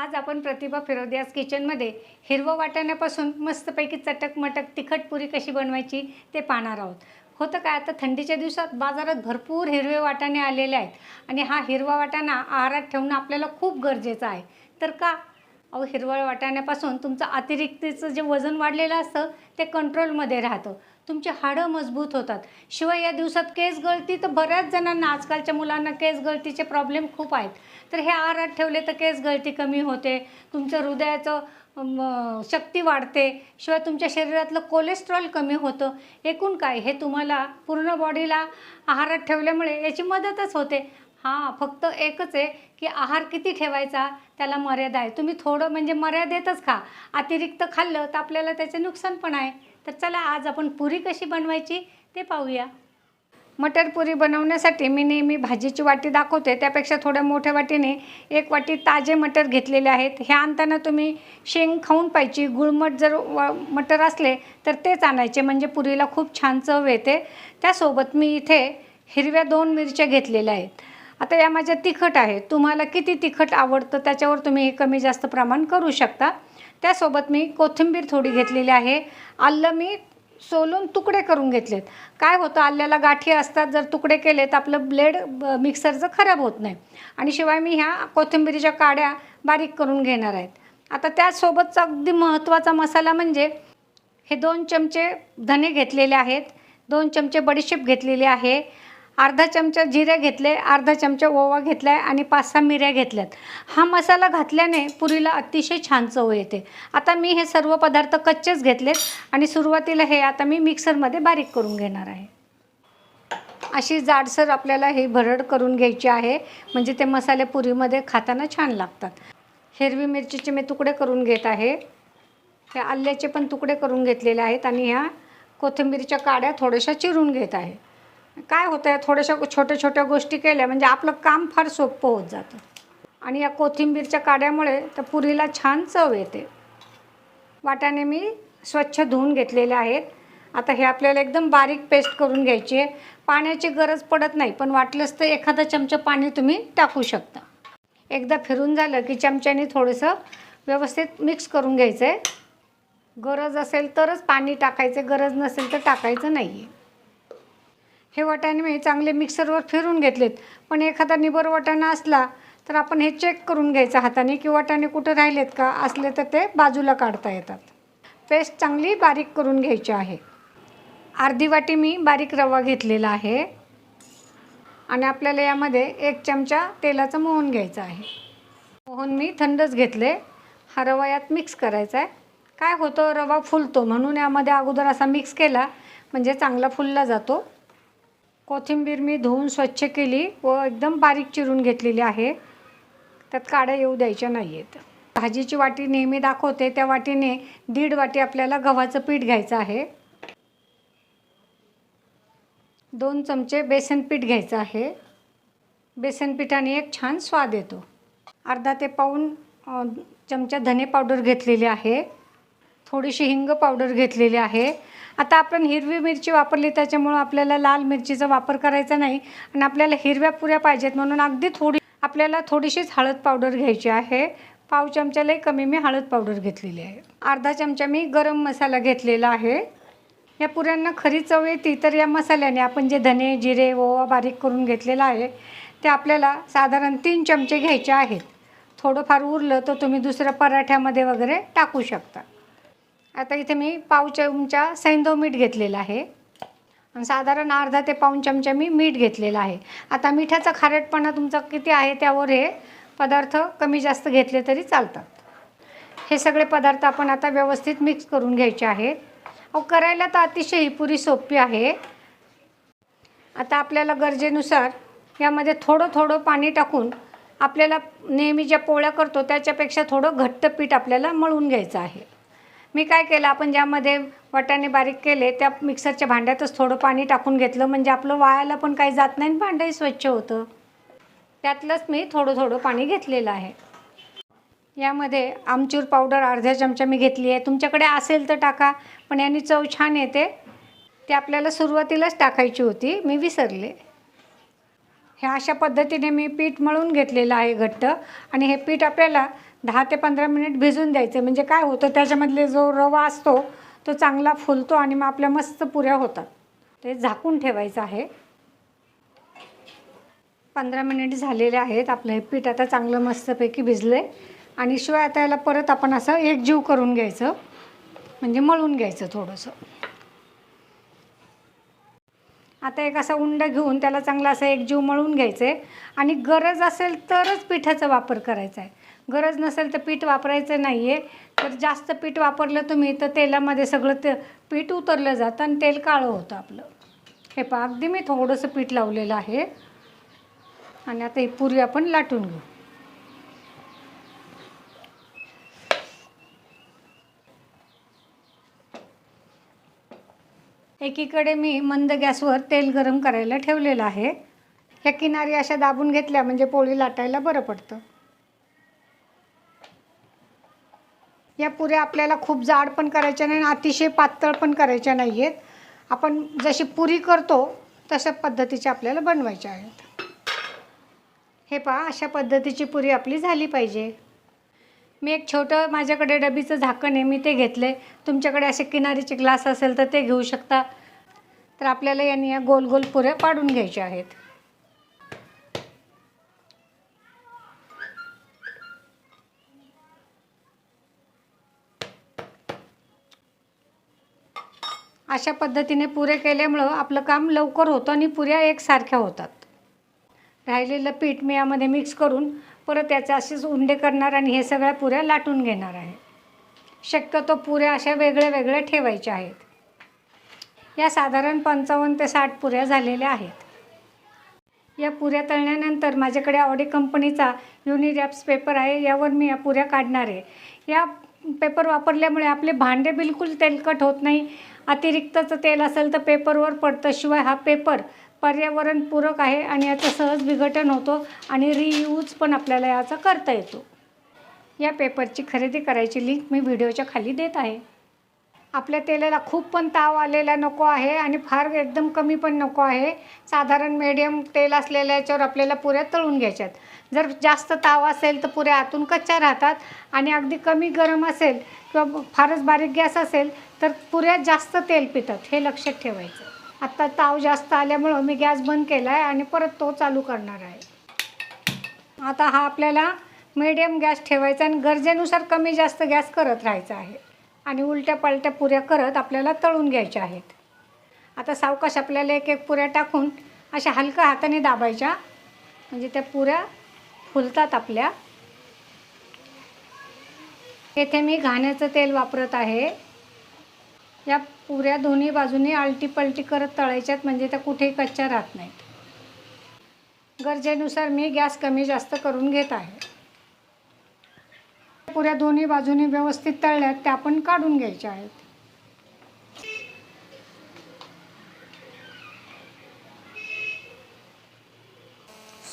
आज आपण प्रतिभा फिरोदियास किचनमध्ये हिरवं वाटाण्यापासून मस्तपैकी चटक मटक तिखट पुरी कशी बनवायची ते पाहणार आहोत. होतं काय? आता थंडीच्या दिवसात बाजारात भरपूर हिरवे वाटाणे आलेले आहेत. आणि हा हिरवा वाटाणा आहारात ठेवणं आपल्याला खूप गरजेचं आहे. तर का? अहो हिरवळ वाटाण्यापासून तुमचं अतिरिक्तचं जे वजन वाढलेलं असतं ते कंट्रोलमध्ये राहतं. तुमची हाडं मजबूत होतात. शिवाय या दिवसात केस गळती तर बऱ्याच जणांना आजकालच्या मुलांना केस गळतीचे प्रॉब्लेम खूप आहेत. तर हे आहारात ठेवले तर केस गळती कमी होते. तुमचं हृदयाचं शक्ती वाढते. शिवाय तुमच्या शरीरातलं कोलेस्ट्रॉल कमी होतं. एकूण काय? हे तुम्हाला पूर्ण बॉडीला आहारात ठेवल्यामुळे याची मदतच होते. हां फक्त एकच आहे की आहार किती ठेवायचा? त्याला मर्यादा आहे. तुम्ही थोडं म्हणजे मर्यादेतच खा. अतिरिक्त खाल्लं तर आपल्याला त्याचे नुकसान पण आहे. तर चला आज आपण पुरी कशी बनवायची ते पाहूया. मटर पुरी बनवण्यासाठी मी नेहमी भाजीची वाटी दाखवते. त्यापेक्षा थोड्या मोठ्या वाटीने एक वाटी ताजे मटर घेतलेले आहेत. हे आणताना तुम्ही शेंग खाऊन पाहिजे गुळमट जर व मटर असले तर तेच आणायचे. म्हणजे पुरीला खूप छान चव येते. त्यासोबत मी इथे हिरव्या दोन मिरच्या घेतलेल्या आहेत. आता या माझ्या तिखट आहेत. तुम्हाला किती तिखट आवडतं त्याच्यावर तुम्ही हे कमी जास्त प्रमाण करू शकता. त्यासोबत मी कोथिंबीर थोडी घेतलेली आहे. आलं मी सोलून तुकडे करून घेतलेत. काय होतं आल्याला गाठी असतात जर तुकडे केले तर आपलं ब्लेड ब- मिक्सरचं खराब होत नाही. आणि शिवाय मी ह्या कोथिंबीरीच्या काड्या बारीक करून घेणार आहेत. आता त्यासोबतचा अगदी महत्त्वाचा मसाला म्हणजे हे दोन चमचे धने घेतलेले आहेत. दोन चमचे बडीशेप घेतलेली आहे. अर्धा चमचा जिरे घेतले अर्धा चमचा ओवा घेतला आहे आणि पाच सहा मिऱ्या घेतल्यात. हा मसाला घातल्याने पुरीला अतिशय छान चव येते. आता मी हे सर्व पदार्थ कच्चेच घेतलेत आणि सुरुवातीला हे आता मी मिक्सरमध्ये बारीक करून घेणार आहे. अशी जाडसर आपल्याला हे भरड करून घ्यायची आहे म्हणजे ते मसाले पुरीमध्ये खाताना छान लागतात. हिरवी मिरचीचे मी तुकडे करून घेत आहे. हे आल्याचे पण तुकडे करून घेतलेले आहेत आणि ह्या कोथिंबीरच्या काड्या थोड्याशा चिरून घेत आहे. काय होतं आहे थोड्याशा छोट्या छोट्या गोष्टी केल्या म्हणजे आपलं काम फार सोपं होत जातं. आणि या कोथिंबीरच्या काड्यामुळे तर पुरीला छान चव येते. वाटाणे मी स्वच्छ धुवून घेतलेले आहेत. आता हे आपल्याला एकदम बारीक पेस्ट करून घ्यायची आहे. पाण्याची गरज पडत नाही पण वाटलंच तर एखादा चमचा पाणी तुम्ही टाकू शकता. एकदा फिरून झालं की चमच्याने थोडंसं व्यवस्थित मिक्स करून घ्यायचं आहे गरज असेल तरच पाणी टाकायचं गरज नसेल तर टाकायचं नाही आहे हे वाटाणे मी चांगले मिक्सरवर फिरून घेतलेत. पण एखादा निबर वाटाणा असला तर आपण हे चेक करून घ्यायचं हाताने की वाटाणे कुठं राहिलेत का? असले तर ते बाजूला काढता येतात. पेस्ट चांगली बारीक करून घ्यायची आहे. अर्धी वाटी मी बारीक रवा घेतलेला आहे. आणि आपल्याला यामध्ये एक चमचा तेलाचं मोहन घ्यायचं आहे. मोहन मी थंडच घेतले. हा रवा यात मिक्स करायचा आहे. काय होतं? रवा फुलतो म्हणून यामध्ये अगोदर असा मिक्स केला. म्हणजे चांगला फुलला जातो. कोथिंबीर मी धुवून स्वच्छ केली व एकदम बारीक चिरून घेतलेली आहे. त्यात काड्या येऊ द्यायच्या नाही आहेत भाजीची वाटी नेहमी दाखवते. त्या वाटीने दीड वाटी आपल्याला गव्हाचं पीठ घ्यायचं आहे. दोन चमचे बेसन पीठ घ्यायचं आहे. बेसन पिठाने एक छान स्वाद येतो. अर्धा ते पाऊन चमचा धने पावडर घेतलेली आहे. थोडीशी हिंग पावडर घेतलेली आहे. आता आपण हिरवी मिरची वापरली त्याच्यामुळं आपल्याला लाल मिरचीचा वापर करायचा नाही. आणि आपल्याला हिरव्या पुऱ्या पाहिजेत म्हणून अगदी थोडी आपल्याला थोडीशीच हळद पावडर घ्यायची आहे. पाव चमच्यालाही कमी मी हळद पावडर घेतलेली आहे. अर्धा चमचा मी गरम मसाला घेतलेला आहे. या पुऱ्यांना खरी चव येते तर या मसाल्याने आपण जे धने जिरे ओवा बारीक करून घेतलेला आहे ते आपल्याला साधारण तीन चमचे घ्यायचे आहेत. थोडंफार उरलं तर तुम्ही दुसऱ्या पराठ्यामध्ये वगैरे टाकू शकता. आता इथे मी पाव चमचा सैंदव मीठ घेतलेलं आहे. आणि साधारण अर्धा ते पाऊन चमचा मी मीठ घेतलेलं आहे. आता मिठाचा खारटपणा तुमचा किती आहे त्यावर हे पदार्थ कमी जास्त घेतले तरी चालतात. हे सगळे पदार्थ आपण आता व्यवस्थित मिक्स करून घ्यायचे आहेत. अहो करायला तर अतिशय ही पुरी सोपी आहे. आता आपल्याला गरजेनुसार यामध्ये थोडं थोडं पाणी टाकून आपल्याला नेहमी ज्या पोळ्या करतो त्याच्यापेक्षा थोडं घट्ट पीठ आपल्याला मळून घ्यायचं आहे. मी काय केलं आपण ज्यामध्ये वाटाणे बारीक केले त्या मिक्सरच्या भांड्यातच थोडं पाणी टाकून घेतलं म्हणजे आपलं वाळायला पण काही जात नाही भांडंही स्वच्छ होतं. त्यातलंच मी थोडं थोडं पाणी घेतलेलं आहे. यामध्ये आमचूर पावडर अर्ध्या चमचा मी घेतली आहे. तुमच्याकडे असेल तर टाका पण याने चव छान येते. ते आपल्याला सुरुवातीलाच टाकायची होती मी विसरले. ह्या अशा पद्धतीने मी पीठ मळून घेतलेलं आहे घट्ट. आणि हे पीठ आपल्याला दहा ते पंधरा मिनिट भिजून द्यायचे. म्हणजे काय होतं त्याच्यामधले जो रवा असतो तो चांगला फुलतो आणि मग आपल्या मस्त पुऱ्या होतात. ते झाकून ठेवायचं आहे. पंधरा मिनिट झालेले आहेत. आपलं हे पीठ आता चांगलं मस्तपैकी भिजलं. आहे आणि शिवाय आता याला परत आपण असं एकजीव करून घ्यायचं. म्हणजे मळून घ्यायचं थोडंसं. आता एक असा उंड घेऊन त्याला चांगला असा एकजीव मळून घ्यायचं आहे आणि गरज असेल तरच पिठाचा वापर करायचा आहे गरज नसेल तर पीठ वापरायचं नाही आहे तर जास्त पीठ वापरलं तुम्ही तर तेलामध्ये सगळं ते पीठ उतरलं जातं आणि तेल काळं होतं आपलं. हे पहा अगदी मी थोडंसं पीठ लावलेलं आहे. आणि आता ही पुरी आपण लाटून घेऊ. एकीकडे मी मंद गॅसवर तेल गरम करायला ठेवलेलं आहे. ह्या किनारी अशा दाबून घेतल्या म्हणजे पोळी लाटायला बरं पडतं. या पुऱ्या आपल्याला खूप जाड पण करायच्या नाही आणि अतिशय पातळ पण करायच्या नाही आहेत आपण जशी पुरी करतो तशा पद्धतीच्या आपल्याला बनवायच्या आहेत. हे पहा अशा पद्धतीची पुरी आपली झाली पाहिजे. मी एक छोटं माझ्याकडे डबीचं झाकण आहे मी ते घेतलं. आहे तुमच्याकडे असे किनारीचे ग्लास असेल तर ते घेऊ शकता. तर आपल्याला यांनी या गोल गोल पुऱ्या पाडून घ्यायच्या आहेत. अशा पद्धतीने पुरे केल्यामुळं आपलं काम लवकर होतं आणि पुऱ्या एकसारख्या होतात. राहिलेलं पीठ मी यामध्ये मिक्स करून परत याचे असेच उंडे करणार आणि हे सगळ्या पुऱ्या लाटून घेणार आहे. शक्यतो पुऱ्या अशा वेगळ्या वेगळ्या ठेवायच्या आहेत. या साधारण पंचावन्न ते साठ पुऱ्या झालेल्या आहेत. या पुऱ्या तळण्यानंतर माझ्याकडे ऑडी कंपनीचा युनिरॅप्स पेपर आहे. यावर मी या पुऱ्या काढणार आहे. या पेपर वापरल्यामुळे आपले भांडे बिलकुल तेलकट होत नाही. अतिरिक्तचं तेल असेल तर पेपरवर पडतं. शिवाय हा पेपर पर्यावरणपूरक आहे आणि याचं सहज विघटन होतो आणि रियूज पण आपल्याला याचा करता येतो. या पेपरची खरेदी करायची लिंक मी व्हिडिओच्या खाली देत आहे. आपल्या तेलाला खूप पण ताव आलेला नको आहे आणि फार एकदम कमी पण नको आहे. साधारण मीडियम तेल असलेल्या याच्यावर आपल्याला पुऱ्या तळून घ्यायच्यात. जर जास्त ताव असेल तर पुऱ्या आतून कच्च्या राहतात आणि अगदी कमी गरम असेल किंवा फारच बारीक गॅस असेल तर पुऱ्या जास्त तेल पितात हे लक्षात ठेवायचं. आत्ता ताव जास्त आल्यामुळं मी गॅस बंद केला आहे आणि परत तो चालू करणार आहे. आता हा आपल्याला मीडियम गॅस ठेवायचा आणि गरजेनुसार कमी जास्त गॅस करत राहायचा आहे. आणि उलट्या पलट्या पुऱ्या करत आपल्याला तळून घ्यायच्या आहेत. आता सावकाश आपल्याला एक एक पुऱ्या टाकून अशा हलक्या हाताने दाबायच्या. म्हणजे त्या पुऱ्या फुलतात आपल्या. येथे मी घाण्याचं तेल वापरत आहे. या पुऱ्या दोन्ही बाजूनी आलटी पलटी करत तळायच्यात म्हणजे त्या कुठेही कच्च्या राहत नाहीत. गरजेनुसार मी गॅस कमी जास्त करून घेत आहे. पुऱ्या दोन्ही बाजूनी व्यवस्थित तळल्यात त्या आपण काढून घ्यायच्या आहेत.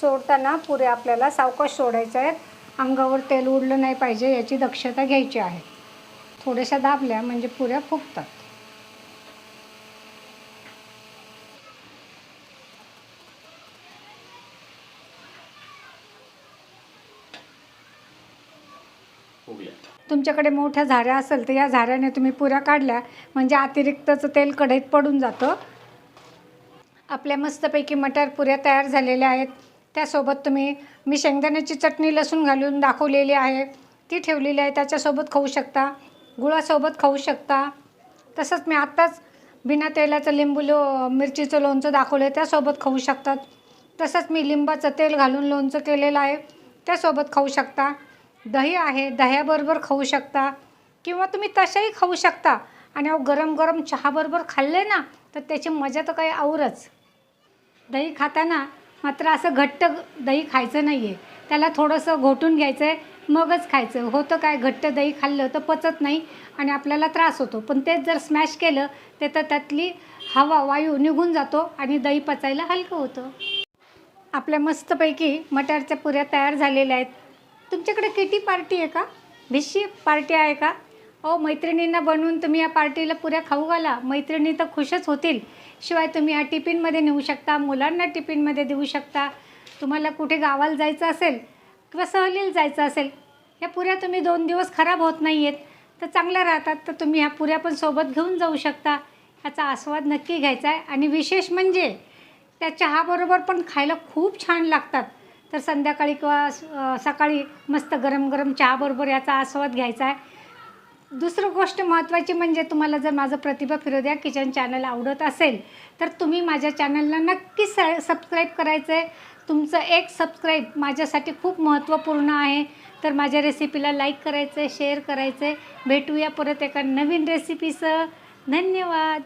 सोडताना पुऱ्या आपल्याला सावकाश सोडायच्या आहेत. अंगावर तेल उडलं नाही पाहिजे याची दक्षता घ्यायची आहे. थोड्याशा दाबल्या म्हणजे पुऱ्या फुगतात. तुमच्याकडे मोठ्या झाऱ्या असेल तर या झाऱ्याने तुम्ही पुऱ्या काढल्या म्हणजे अतिरिक्तचं तेल कढईत पडून जातं. आपल्या मस्तपैकी मटार पुऱ्या तयार झालेल्या आहेत. त्यासोबत तुम्ही मी शेंगदाण्याची चटणी लसूण घालून दाखवलेली आहे. ती ठेवलेली आहे त्याच्यासोबत खाऊ शकता. गुळासोबत खाऊ शकता. तसंच मी आत्ताच बिना तेलाचं लिंबू लो मिरचीचं लोणचं दाखवलं आहे त्यासोबत खाऊ शकतात. तसंच मी लिंबाचं तेल घालून लोणचं केलेलं आहे त्यासोबत खाऊ शकता. दही आहे दह्याबरोबर खाऊ शकता. किंवा तुम्ही तशाही खाऊ शकता. आणि अहो गरम गरम चहाबरोबर खाल्ले ना तर त्याची मजा तर काही आवरच. दही खाताना मात्र असं घट्ट दही खायचं नाही आहे त्याला थोडंसं घोटून घ्यायचं आहे मगच खायचं. होतं काय घट्ट दही खाल्लं तर पचत नाही आणि आपल्याला त्रास होतो. पण तेच जर स्मॅश केलं ते तर त्यातली हवा वायू निघून जातो आणि दही पचायला हलकं होतं. आपल्या मस्तपैकी मटारच्या पुऱ्या तयार झालेल्या आहेत. तुमच्याकडे किती पार्टी आहे का? भिशी पार्टी आहे का? अहो मैत्रिणींना बनवून तुम्ही या पार्टीला पुऱ्या खाऊ घाला. मैत्रिणी तर खुशच होतील. शिवाय तुम्ही या टिफिनमध्ये नेऊ शकता मुलांना टिफिनमध्ये देऊ शकता. तुम्हाला कुठे गावाला जायचं असेल किंवा सहलीला जायचं असेल ह्या पुऱ्या तुम्ही दोन दिवस खराब होत नाही आहेत तर चांगल्या राहतात. तर तुम्ही ह्या पुऱ्या पण सोबत घेऊन जाऊ शकता. ह्याचा आस्वाद नक्की घ्यायचा आहे. आणि विशेष म्हणजे त्या चहाबरोबर पण खायला खूप छान लागतात. तर संध्याकाळी किंवा सकाळी मस्त गरम गरम चहाबरोबर याचा आस्वाद घ्यायचा आहे. दुसरं गोष्ट महत्त्वाची म्हणजे तुम्हाला जर माझं प्रतिभा फिरोद्या किचन चॅनल आवडत असेल तर तुम्ही माझ्या चॅनलला नक्की स सबस्क्राईब करायचं आहे तुमचं एक सबस्क्राईब माझ्यासाठी खूप महत्त्वपूर्ण आहे. तर माझ्या रेसिपीला लाईक करायचं आहे शेअर करायचं आहे भेटूया परत एका नवीन रेसिपीसह. धन्यवाद.